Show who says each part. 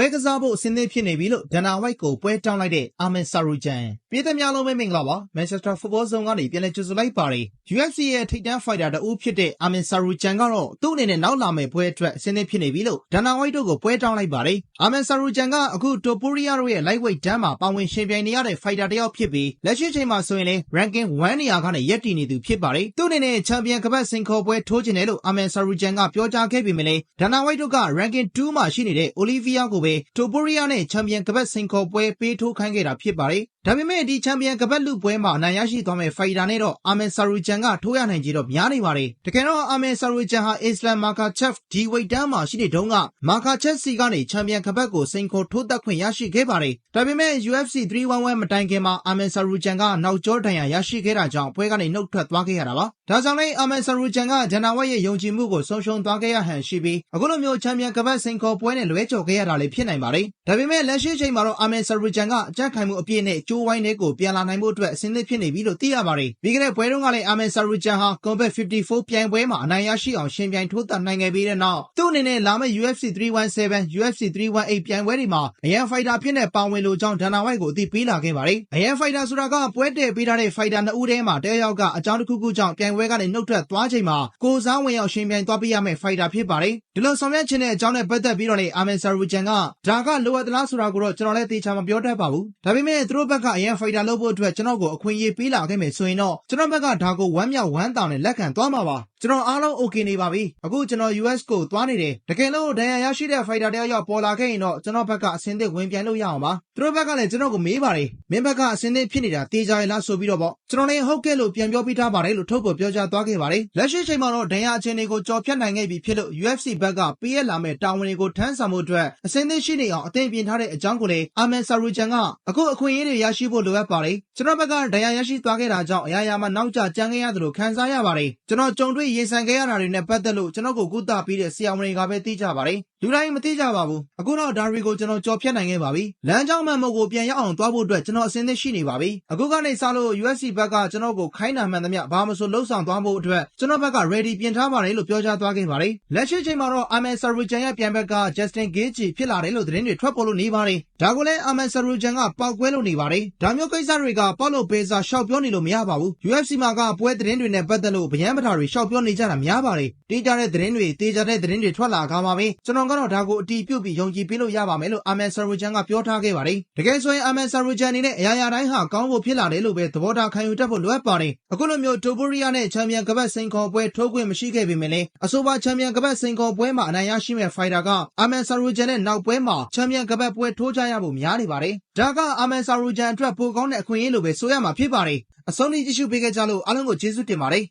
Speaker 1: ပွဲကစားဖို့အဆင်သင့်ဖြစ်နေပြီလို့ဒနာဝိုက်ကိုပွဲတောင်းလိုက်တဲ့အာမင်ဆာရူဂျန်ပြည်သက်များလုံးပဲမင်္ဂလာပါမန်ချက်စတာဖုတဘောဇုံကနေပြန်လည်ကြိုဆိုလိုက်ပါတယ် UFC ရဲ့ထိပ်တန်းဖိုက်တာတဦးဖြစ်တဲ့အာမင်ဆာရူဂျန်ကတော့သူ့အနေနဲ့နောက်လာမယ့်ပွဲအတွက်အဆင်သင့်ဖြစ်နေပြီလို့ဒနာဝိုက်တို့ကိုပွဲတောင်းလိုက်ပါတယ်အာမင်ဆာရူဂျန်ကအခုတိုပိုရီယာတို့ရဲ့ lightweight တန်းမှာပါဝင်ရှင်ပြိုင်နေရတဲ့ဖိုက်တာတစ်ယောက်ဖြစ်ပြီးလက်ရှိချိန်မှာဆိုရင်လည်း ranking 1နေရာကနေရပ်တည်နေသူဖြစ်ပါတယ်သူ့အနေနဲ့ချန်ပီယံကပတ်စင်ခေါ်ပွဲထိုးချင်တယ်လို့အာမင်ဆာရူဂျန်ကပြောကြားခဲ့ပေမဲ့လည်းဒနာဝိုက်တို့က ranking 2မှာရှိနေတဲ့ Olivia ကိုပဲတိုပိုရီယာနဲ့ ချန်ပီယံကပတ်စင်ခေါ်ပွဲ ပေးထိုးခိုင်းခဲ့တာ ဖြစ်ပါတယ် ဒါပေမဲ့ဒီချန်ပီယံကပတ်လူပွဲမှာအနိုင်ရရှိသွားမဲ့ဖိုင်တာနဲ့တော့အာမင်ဆာရူဂျန်ကထိုးရနိုင်ခြေတော့များနေပါတယ်တကယ်တော့အာမင်ဆာရူဂျန်ဟာအစ္စလမ်မာကာချက်ဒီဝိတ်တန်းမှာရှိနေတုန်းကမာကာချက်စီကနေချန်ပီယံကပတ်ကိုစိန်ခေါ်ထိုးသက်ခွင့်ရရှိခဲ့ပါတယ်ဒါပေမဲ့ UFC 311မတိုင်ခင်မှာအာမင်ဆာရူဂျန်ကနောက်ကျောဒဏ်ရာရရှိခဲ့တာကြောင့်ပွဲကနေနှုတ်ထွက်သွားခဲ့ရတာပါဒါကြောင့်လည်းအာမန်ဆာရူဂျန်ကဂျန်နာဝက်ရဲ့ယုံကြည်မှုကိုဆုံးရှုံးသွားခဲ့ရဟန်ရှိပြီးအခုလိုမျိုးချန်ပီယံကပတ်စင်ခေါ်ပွဲနဲ့လွဲချော်ခဲ့ရတာလည်းဖြစ်နိုင်ပါတယ်ဒါပေမဲ့လက်ရှိချိန်မှာတော့အာမန်ဆာရူဂျန်ကအကြက်ခိုင်မှုအပြည့်နဲ့ကျိုးဝိုင်းတွေကို ပြန်လာနိုင်ဖို့အတွက် အဆင်သင့်ဖြစ်နေပြီလို့ သိရပါတယ် ပြီးခဲ့တဲ့ပွဲတုန်းကလည်းအာမန်ဆာရူဂျန်ဟာ Combat 54 ပြိုင်ပွဲမှာ အနိုင်ရရှိအောင်ရှင်ပြိုင်ထိုးသတ်နိုင်ခဲ့ပြီးတဲ့နောက် သူ့အနေနဲ့ လာမယ့် UFC 317 UFC 318 ပြိုင်ပွဲတွေမှာ အရန်ဖိုက်တာဖြစ်နေပါဝင်လို့ကြောင်းဒန်နာဝိုက်ကို အသိပေးလာခဲ့ပါတယ် အရန်ဖိုက်တာဆိုတာက ပွဲတည့်ပေးထားတဲ့ ဖိုက်တာနှစ်ဦးထဲမှာတယောက်က အကြောင်းတစ်ခုခုကြောင့် ပြိုင်ပွဲကနေနှုတ်ထွက်သွားချိန်မှာ ကိုစားဝင်ရောက်ရှင်ပြိုင်သွားပေးရမယ့် ဖိုက်တာဖြစ်ပါတယ် ဒီလိုဆောင်ရွက်ခြင်းတဲ့အကြောင်းနဲ့ ပတ်သက်ပြီးတော့လေအာမင်ဆာရူဂျန်ကဒါက လိုအပ်သလားဆိုတာကိုတော့ ကျွန်တော်လည်း သေချာမပြောတတ်ပါဘူး ဒါပေမဲ့ သူတို့ဘက်က အရန်ဖိုက်တာလုပ်ဖို့အတွက် ကျွန်တော်ကို အခွင့်အရေးပေးလာခဲ့မယ်ဆိုရင်တော့ ကျွန်တော်ဘက်က ဒါကို ဝမ်းမြောက်ဝမ်းသာနဲ့ လက်ခံသွားမှာပါကျွန်တော်အားလုံး okay နေပါပြီအခုကျွန်တော် US ကိုသွားနေတယ်တကယ်လို့ဒဏ်ရာရရှိတဲ့ဖိုက်တာတယောက်ယောက်ပေါ်လာခဲ့ရင်တော့ကျွန်တော်ဘက်ကအစင်းသစ်ဝင်ပြိုင်လို့ရအောင်ပါသူတို့ဘက်ကလည်းကျွန်တော်ကိုမေးပါတယ်မင်းဘက်ကအစင်းသစ်ဖြစ်နေတာတေးကြရလားဆိုပြီးတော့ပေါ့ကျွန်တော်လည်းဟုတ်ကဲ့လို့ပြန်ပြောပြထားပါတယ်လို့ထုတ်ဖော်ပြောကြားသွားခဲ့ပါတယ်လက်ရှိချိန်မှာတော့ဒဏ်ရာအခြေအနေကိုကြော်ဖြတ်နိုင်ခဲ့ပြီဖြစ်လို့ UFC ဘက်ကပေးရလာမဲ့တာဝန်တွေကိုထမ်းဆောင်မှုအတွက်အစင်းသစ်ရှိနေအောင်အသင်ပြင်ထားတဲ့အကြောင်းကိုလည်းအာမန်ဆာရူဂျန်ကအခုအခွင့်အရေးတွေရရှိဖို့လိုအပ်ပါတယ်ကျွန်တော်ဘက်ကဒဏ်ရာရရှိသွားခဲ့တာကြောင့်အရာရာမှာနောက်ကျကြမ်းခဲ့ရတယ်လို့ခံစားရပါတယ်ကျွန်တော်ကြုံတွေ့ရင်ဆိုင်ခဲ့ရတာတွေနဲ့ပတ်သက်လို့ကျွန်တော်ကိုကုသပေးတဲ့ဆရာဝန်တွေကပဲသိကြပါတယ်လူတိုင်းမသိကြပါဘူးအခုတော့ဒါရီကိုကျွန်တော်ကြော်ဖြတ်နိုင်ခဲ့ပါပြီလမ်းကြောင်းမှန်မှုကိုပြန်ရောက်အောင်သွားဖို့အတွက်ကျွန်တော်အစင်းသစ်ရှိနေပါပြီအခုကနေစလို့ UFC ဘက်ကကျွန်တော်ကိုခိုင်းတာမှန်သမျှဘာမှမဆိုလှုပ်ဆောင်သွားဖို့အတွက်ကျွန်တော်ဘက်က ready ပြင်ထားပါတယ်လို့ပြောကြားသွားခဲ့ပါတယ်လက်ရှိချိန်မှာတော့ Amen Sarujan ရဲ့ပြန်ဘက်က Justin Gaethje ဖြစ်လာတယ်လို့သတင်းတွေထွက်ပေါ်လို့နေပါတယ်ဒါကိုလည်း Amen Sarujan ကပောက်ကွဲလို့နေပါတယ်ဒါမျိုးကိစ္စတွေကပေါ့လို့ပေးစာရှောက်ပြောနေလို့မရပါဘူး UFC မှာကပွဲသတင်းတွေနဲ့ပတ်သက်လို့ဗျမ်းပထာတွေရှောက်ပြောနေကြတာများပါတယ်တေးကြတဲ့သတင်းတွေတေးကြတဲ့သတင်းတွေထွက်လာခါမှာပဲကျွန်တော်ကတော့ဒါကိုအတီးပြုတ်ပြီးယုံကြည်ပေးလို့ရပါမယ်လို့အာမန်ဆာရူဂျန်ကပြောထားခဲ့ပါတယ်တကယ်ဆိုရင်အာမန်ဆာရူဂျန်အနေနဲ့အရာရာတိုင်းဟာကောင်းဖို့ဖြစ်လာတယ်လို့ပဲသဘောထားခံယူတတ်ဖို့လိုအပ်ပါတယ်အခုလိုမျိုးတိုပိုရီယာနဲ့ချန်ပီယံကပတ်စိန်ခေါ်ပွဲထိုးခွင့်မရှိခဲ့ပေမဲ့လည်းအဆိုပါချန်ပီယံကပတ်စိန်ခေါ်ပွဲမှာအနိုင်ရရှိမဲ့ဖိုင်တာကအာမန်ဆာရူဂျန်နဲ့နောက်ပွဲမှာချန်ပီယံကပတ်ပွဲထိုးကြရဖို့များနေပါတယ်ဒါကအာမန်ဆာရူဂျန်အတွက်ပိုကောင်းတဲ့အခွင့်အရေးလိုပဲဆိုရမှာဖြစ်ပါတယ်အဆုံးထိကြည့်ရှုပေးခဲ့ကြလို့အားလုံးကိုကျေးဇူးတင်ပါတယ်